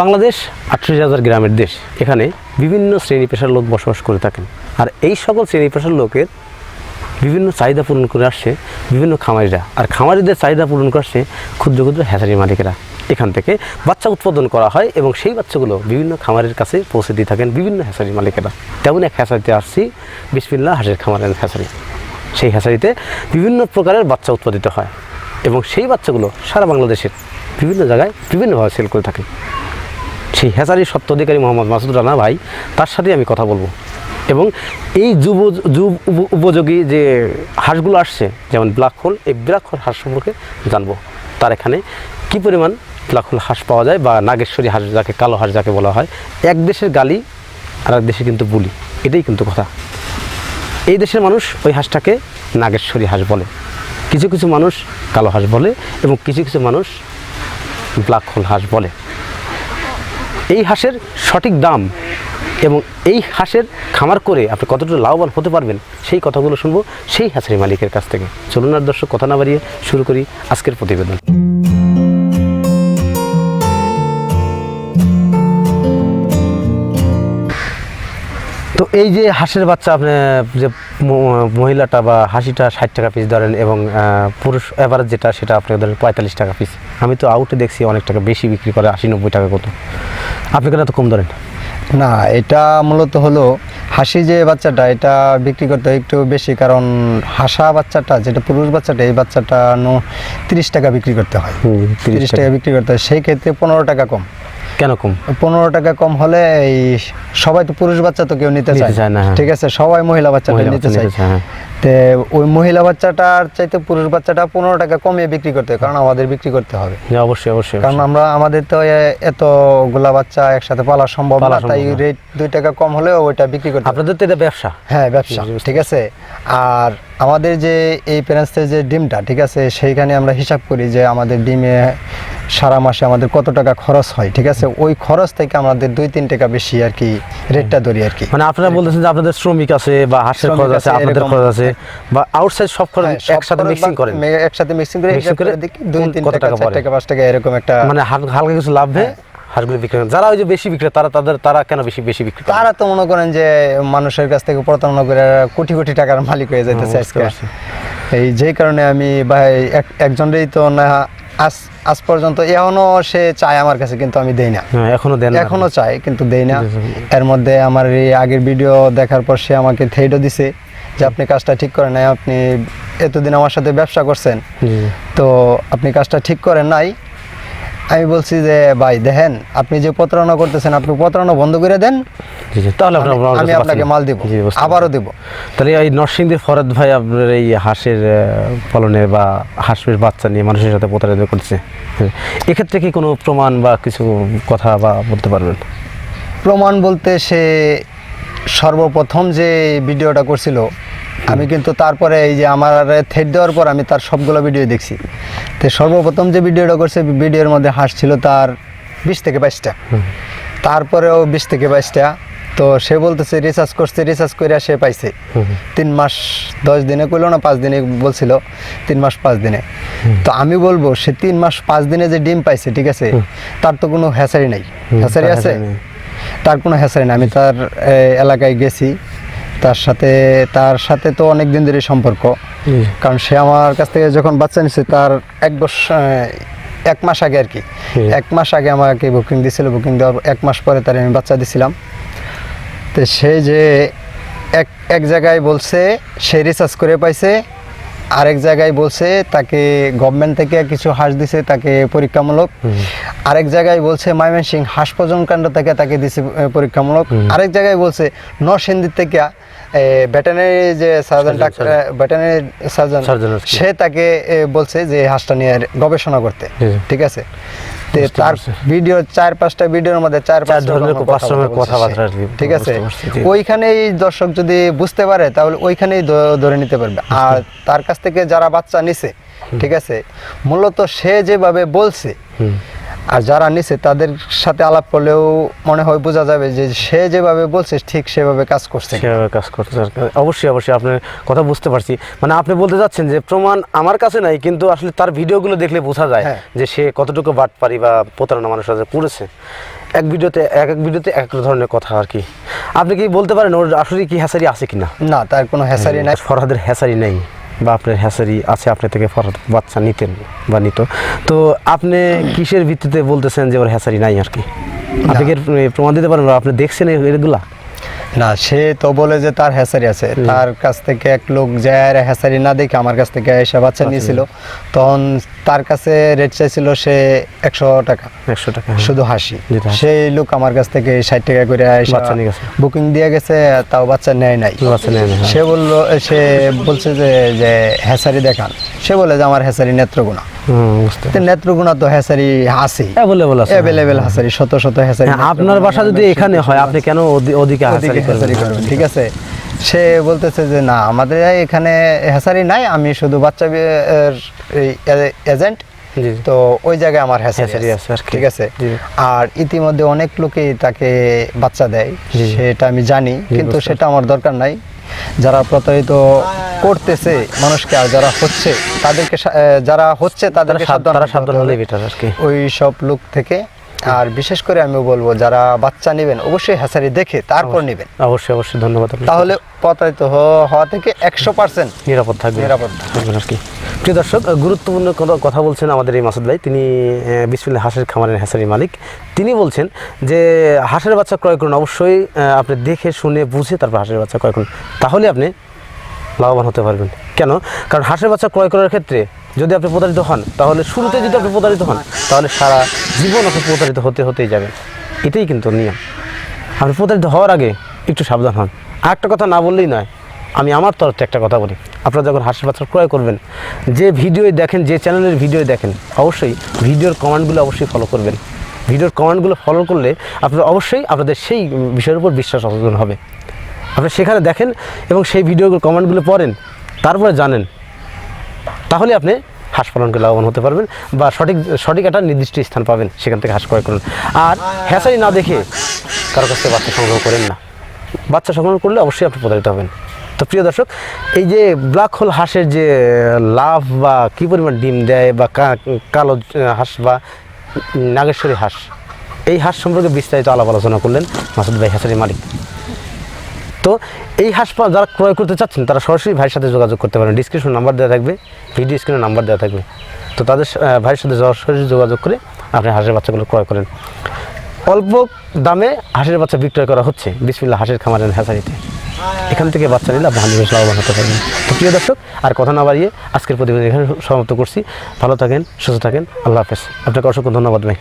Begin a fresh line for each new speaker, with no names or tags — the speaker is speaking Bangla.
বাংলাদেশ আটত্রিশ হাজার গ্রামের দেশ। এখানে বিভিন্ন শ্রেণি পেশার লোক বসবাস করে থাকেন। আর এই সকল শ্রেণি পেশার লোকের বিভিন্ন চাহিদা পূরণ করে আসছে বিভিন্ন খামারিরা। আর খামারিদের চাহিদা পূরণ করছে ক্ষুদ্র ক্ষুদ্র হ্যাচারি মালিকেরা। এখান থেকে বাচ্চা উৎপাদন করা হয় এবং সেই বাচ্চাগুলো বিভিন্ন খামারের কাছে পৌঁছে দিয়ে থাকেন বিভিন্ন হ্যাচারি মালিকেরা। তেমন এক হ্যাচারিতে আসছি বিসমিল্লা হাঁসের খামারের হ্যাচারি। সেই হ্যাচারিতে বিভিন্ন প্রকারের বাচ্চা উৎপাদিত হয় এবং সেই বাচ্চাগুলো সারা বাংলাদেশের বিভিন্ন জায়গায় বিভিন্নভাবে সেল করে থাকে। সেই হ্যাচারির সত্ত্বাধিকারী মোহাম্মদ মাসুদ রানা ভাই, তার সাথে আমি কথা বলব। এবং এই যুব যুব উপ- উপযোগী যে হাঁসগুলো আসছে, যেমন ব্ল্যাক হোল, এই ব্ল্যাক হোল হাঁস সম্পর্কে জানব। তার এখানে কি পরিমাণ ব্ল্যাক হোল হাঁস পাওয়া যায় বা নাগেশ্বরী হাঁস যাকে, কালো হাঁস যাকে বলা হয়, এক দেশের গালি আর এক দেশে কিন্তু বুলি, এটাই কিন্তু কথা। এই দেশের মানুষ ওই হাঁসটাকে নাগেশ্বরী হাঁস বলে। কিছু কিছু মানুষ কালো হাঁস বলে এবং কিছু কিছু মানুষ ব্ল্যাক হোল হাঁস বলে। এই হাঁসের সঠিক দাম এবং এই হাঁসের খামার করে আপনি কতটা লাভবান হতে পারবেন, সেই কথাগুলো শুনব সেই হাঁসের মালিকের কাছ থেকে। চলুন আর দর্শক, কথা না বাড়িয়ে শুরু করি আজকের প্রতিবেদন। তো এই যে হাঁসের বাচ্চা আপনি যে মহিলাটা বা হাসিটা ষাট টাকা পিস ধরেন এবং পুরুষ এভারেজ যেটা সেটা আপনি ধরেন পঁয়তাল্লিশ টাকা পিস আমি তো আউটে দেখছি অনেক টাকা বেশি বিক্রি করে আশি নব্বই টাকা কত। আপনি কেন এত কম ধরেন?
না এটা মূলত হলো হাসি যে বাচ্চাটা এটা বিক্রি করতে হয় একটু বেশি কারণ হাসা বাচ্চাটা যেটা পুরুষ বাচ্চাটা এই বাচ্চাটা তিরিশ টাকা বিক্রি করতে হয়। তিরিশ।
টাকা।
বিক্রি করতে হয় সেই ক্ষেত্রে পনেরো টাকা কম।
কেন কম?
পনেরো টাকা কম হলে এই সবাই তো পুরুষ বাচ্চা তো কেউ নিতে চায়।
না, হ্যাঁ।
ঠিক আছে সবাই মহিলা বাচ্চাটা নিতে চায়।
হ্যাঁ।
তে ওই মহিলা বাচ্চাটার চাইতে পুরুষ বাচ্চাটা পনেরো টাকা কমিয়ে বিক্রি করতে হয় কারণ আমাদের বিক্রি করতে হবে।
অবশ্যই অবশ্যই
কারণ আমরা আমাদের তো এতগুলা বাচ্চা একসাথে পালা সম্ভব না তাই রেট দুই টাকা কম হলেও ওইটা বিক্রি করতে হবে।
আপনাদের তো এটা ব্যবসা।
হ্যাঁ ব্যবসা ঠিক আছে। আর আমাদের যে এই প্যারেন্টসের যে ডিমটা ঠিক আছে সেইখানে আমরা হিসাব করি যে আমাদের ডিমে সারা মাসে আমাদের কত টাকা খরচ হয় ঠিক আছে? ওই খরচ থেকে আমাদের দুই তিন টাকা বেশি আর কি রেটটা ধরি আর কি।
মানে আপনারা বলতেছেন যে আপনাদের শ্রমিক আছে বা হাঁসের খরচ আছে আপনাদের খরচ আছে বা আউটসাইড সব খরচ
হ্যাঁ,
একসাথে মিক্সিং করেন।
একসাথে মিক্সিং করে হিসাব
করে
দেখি দুই তিন টাকা চার? টাকা পাঁচ টাকা এরকম একটা
মানে হালকা কিছু লাভে হাঁসগুলো বিক্রি করেন। যারা ওই যে বেশি বিক্রি তারা তাদের তারা কেন বেশি বেশি বিক্রি
তারা তো মনে করেন যে মানুষের কাছ থেকে প্রতারণা করে কোটি কোটি টাকার মালিক হয়ে যাইতেছে আজকে। এই যে কারণে আমি ভাই এক- একজনেরই তো না আজ আজ পর্যন্ত এখনও সে চায় আমার কাছে কিন্তু আমি দেই না
হ্যাঁ এখনও দেন
এখনও চায় কিন্তু দেই না। এর মধ্যে আমার এই আগের ভিডিও দেখার পর সে আমাকে থেইডও দিছে যে আপনি কাজটা ঠিক করেন নাই আপনি এতদিন আমার সাথে ব্যবসা করছেন। তো আপনি কাজটা ঠিক করেন নাই আমি বলছি যে ভাই দেখেন আপনি যে প্রতারণা করতেছেন আপনি প্রতারণা বন্ধ করে দেন।
তাহলে
আমি- আপনাকে মাল দিব। আবারও দিব।
তাহলে এই নরসিংদীর ফরাদ ভাই আপনার এই হাঁসের ফলনে বা হাঁসের বাচ্চা নিয়ে মানুষের সাথে প্রতারণা করছে। এক্ষেত্রে কি কোনো প্রমাণ বা কিছু কথা বা বলতে পারবেন?
প্রমাণ বলতে সে সর্বপ্রথম যে ভিডিওটা করছিল আমি কিন্তু তারপরে এই যে আমার থেট দেওয়ার পর আমি তার সবগুলো ভিডিও দেখছি। তো সর্বপ্রথম যে ভিডিওটা করছে ভিডিওর মধ্যে হাঁস ছিল তার বিশ থেকে বাইশটা। তারপরেও বিশ থেকে বাইশটা। তো সে বলতেছে রিসার্চ করছে রিসার্চ করে সে পাইছে। তিন মাস দশ দিনে করল না পাঁচ দিনে বলছিল তিন মাস পাঁচ দিনে। তো আমি বলব সে তিন মাস পাঁচ দিনে যে ডিম পাইছে ঠিক আছে তার তো কোনো হ্যাসারি নাই। হ্যাসারি
তার
আছে?
নেই।
তার কোনো হ্যাসারি না আমি তার এলাকায় গেছি। তার সাথে তার সাথে তো অনেক দিন ধরে সম্পর্ক। কারণ সে আমার কাছ থেকে যখন বাচ্চা নিছে তার এক বছর এক মাস আগে আর কি। এক মাস আগে আমাকে বুকিং দিয়েছিল বুকিং দেওয়ার এক মাস পরে তার আমি বাচ্চা দিছিলাম। তো সে যে এক এক জায়গায় বলছে সে রিসার্চ করে পাইছে। আরেক জায়গায় বলছে তাকে গভর্নমেন্ট থেকে কিছু হাঁস দিছে তাকে পরীক্ষামূলক। আরেক জায়গায় বলছে ময়মনসিং হাঁস প্রজন কেন্দ্র থেকে তাকে দিছে পরীক্ষামূলক। আরেক জায়গায় বলছে নরসিংদীর থেকে ভেটেনারি যে সার্জন ডাক্তার ভেটেনারি সার্জন। সে তাকে বলছে যে হাঁসটা নিয়ে গবেষণা করতে। ঠিক আছে তার ভিডিও চার পাঁচটা ভিডিওর মধ্যে চার
ধরনের পাঁচ
বলছে
কথাবার্তা।
ঠিক আছে। ওইখানেই দর্শক যদি বুঝতে পারে তাহলে ওইখানেই ধরে নিতে পারবে আর তার কাছ থেকে যারা বাচ্চা নিছে ঠিক আছে মূলত সে যেভাবে বলছে
হুম।
আর যারা নিছে তাদের সাথে আলাপ করলেও মনে হয় বোঝা যাবে যে সে যেভাবে বলছে ঠিক সেভাবে কাজ করছে।
সেভাবে কাজ করছে। অবশ্যই অবশ্যই আপনার কথা বুঝতে পারছি। মানে আপনি বলতে যাচ্ছেন যে প্রমাণ আমার কাছে নাই কিন্তু আসলে তার ভিডিওগুলো দেখলে বোঝা যায়
হ্যাঁ।
যে সে কতটুকু বাটপারি বা প্রতারণা মানুষের সাথে করেছে। এক ভিডিওতে এক এক ভিডিওতে এক এক ধরনের কথা আর কি। আপনি কি বলতে পারেন ওর আসলে কি হ্যাসারি আছে কিনা?
না তার কোনো হ্যাসারি নাই।
ফরহাদের হ্যাসারি নেই। বা আপনার হ্যাসারি আছে আপনি থেকে বাচ্চা নিতেন বা নিত। তো আপনি কিসের ভিত্তিতে বলতেছেন যে ওর হ্যাসারি নাই আর কি? আপনি প্রমাণ দিতে পারেন আপনি দেখছেন এগুলা?
না সে তো বলে যে তার হ্যাসারি আছে। তার কাছ থেকে এক লোক যায় আর হ্যাসারি না দেখে আমার কাছ থেকে এসে বাচ্চা নিয়েছিল। তখন তার কাছে রেট চাইছিল সে একশো টাকা।
একশো টাকা হ্যাঁ।
শুধু হাসি। সেই লোক আমার কাছ থেকে ষাট টাকা করে
বাচ্চা নিয়ে গেছে।
বুকিং দিয়ে গেছে তাও বাচ্চা নেয় নাই।
হ্যাঁ।
সে বলল সে বলছে যে যে হ্যাসারি দেখান। সে বলে যে আমার হ্যাসারি নেত্রগুণা তো হ্যাসারি আছেই।
অ্যাভেলেবল আছে
অ্যাভেলেবেল হ্যাসারি শত শত হ্যাসারি
হ্যাঁ, আপনার বাসা যদি এখানে হয় আপনি কেন ওদিকে হ্যাসারি করবেন?
ঠিক আছে? সে বলতেছে যে না আমাদের এখানে হ্যাসারি নাই আমি শুধু বাচ্চা এজেন্ট। তো ওই জায়গায় আমার হ্যাসারি আছে
আছে।
ঠিক আছে? আর ইতিমধ্যে অনেক লোকেই তাকে বাচ্চা দেয় সেটা আমি জানি কিন্তু সেটা আমার দরকার নাই। যারা প্রতারিত করতেছে মানুষকে আর যারা হচ্ছে তাদেরকে যারা হচ্ছে তাদেরকে
তারা সাবধান বেটার আর কি।
ওই সব লোক থেকে। আর বিশেষ করে আমি বলব যারা বাচ্চা নেবেন অবশ্যই হ্যাসারি দেখে তারপর নেবেন।
অবশ্যই অবশ্যই ধন্যবাদ
তাহলে প্রতারিত হওয়া থেকে একশো পার্সেন্ট
নিরাপদ থাকবে
নিরাপদ।
থাকবেন আর কি। প্রিয় দর্শক গুরুত্বপূর্ণ কথা- বলছেন আমাদের এই মাসুদ ভাই। তিনি বিসমিল্লা হাঁসের খামারের হ্যাসারি মালিক। তিনি বলছেন যে হাঁসের বাচ্চা ক্রয় করুন। অবশ্যই আপনি দেখে শুনে বুঝে তারপর হাঁসের বাচ্চা ক্রয় করুন। তাহলে আপনি লাভবান হতে পারবেন। কেন? কারণ হাঁসের বাচ্চা ক্রয় করার ক্ষেত্রে যদি আপনি প্রতারিত হন, তাহলে শুরুতে যদি আপনি প্রতারিত হন, তাহলে সারা জীবন আপনি প্রতারিত হতে হতেই যাবেন। এটাই কিন্তু নিয়ম। আপনি প্রতারিত হওয়ার আগে একটু সাবধান হন। আর একটা কথা না বললেই নয়, আমি আমার তরফ একটা কথা বলি। আপনারা যখন হাঁসের বাচ্চা ক্রয় করবেন, যে ভিডিও দেখেন, যে চ্যানেলের ভিডিও দেখেন, অবশ্যই ভিডিওর কমেন্টগুলো অবশ্যই ফলো করবেন। ভিডিওর কমেন্টগুলো ফলো করলে আপনারা অবশ্যই আপনাদের সেই বিষয়ের উপর বিশ্বাস অর্জন হবে। আপনি সেখানে দেখেন এবং সেই ভিডিওগুলো কমেন্টগুলো পড়েন, তারপরে জানেন। তাহলে আপনি হাঁস পালন করে লাভবান হতে পারবেন বা সঠিক সঠিক একটা নির্দিষ্ট স্থান পাবেন সেখান থেকে হাঁস ক্রয় করুন। আর হ্যাঁসারি না দেখে কারও কাছ থেকে বাচ্চা সংগ্রহ করেন না। বাচ্চা সংগ্রহ করলে অবশ্যই আপনি প্রতারিত হবেন। তো প্রিয় দর্শক, এই যে ব্ল্যাক হোল হাঁসের যে লাভ বা কী পরিমাণ ডিম দেয় বা কালো হাঁস বা নাগেশ্বরী হাঁস, এই হাঁস সম্পর্কে বিস্তারিত আলাপ আলোচনা করলেন মাসুদ ভাই হাঁসের মালিক। তো এই হাসপাতাল যারা ক্রয় করতে চাচ্ছেন, তারা সরাসরি ভাইয়ের সাথে যোগাযোগ করতে পারেন। ডিসক্রিপশন নাম্বার দেওয়া থাকবে ভিডিও স্ক্রিনে নাম্বার দেওয়া থাকবে। তো তাদের ভাইয়ের সাথে সরাসরি যোগাযোগ করে আপনি হাঁসের বাচ্চাগুলো ক্রয় করেন। অল্প দামে হাঁসের বাচ্চা বিক্রয় করা হচ্ছে। বিসমিল্লা হাঁসের খামারের হ্যাচারিতে এখান থেকে বাচ্চা নিলে আপনি হান্ড্রেড লাভবান হতে পারবেন। তো প্রিয় দর্শক, আর কথা না বাড়িয়ে আজকের প্রতিবেদন এখানে সমাপ্ত করছি। ভালো থাকেন, সুস্থ থাকেন। আল্লাহ হাফেজ। আপনাকে অসংখ্য ধন্যবাদ ভাই।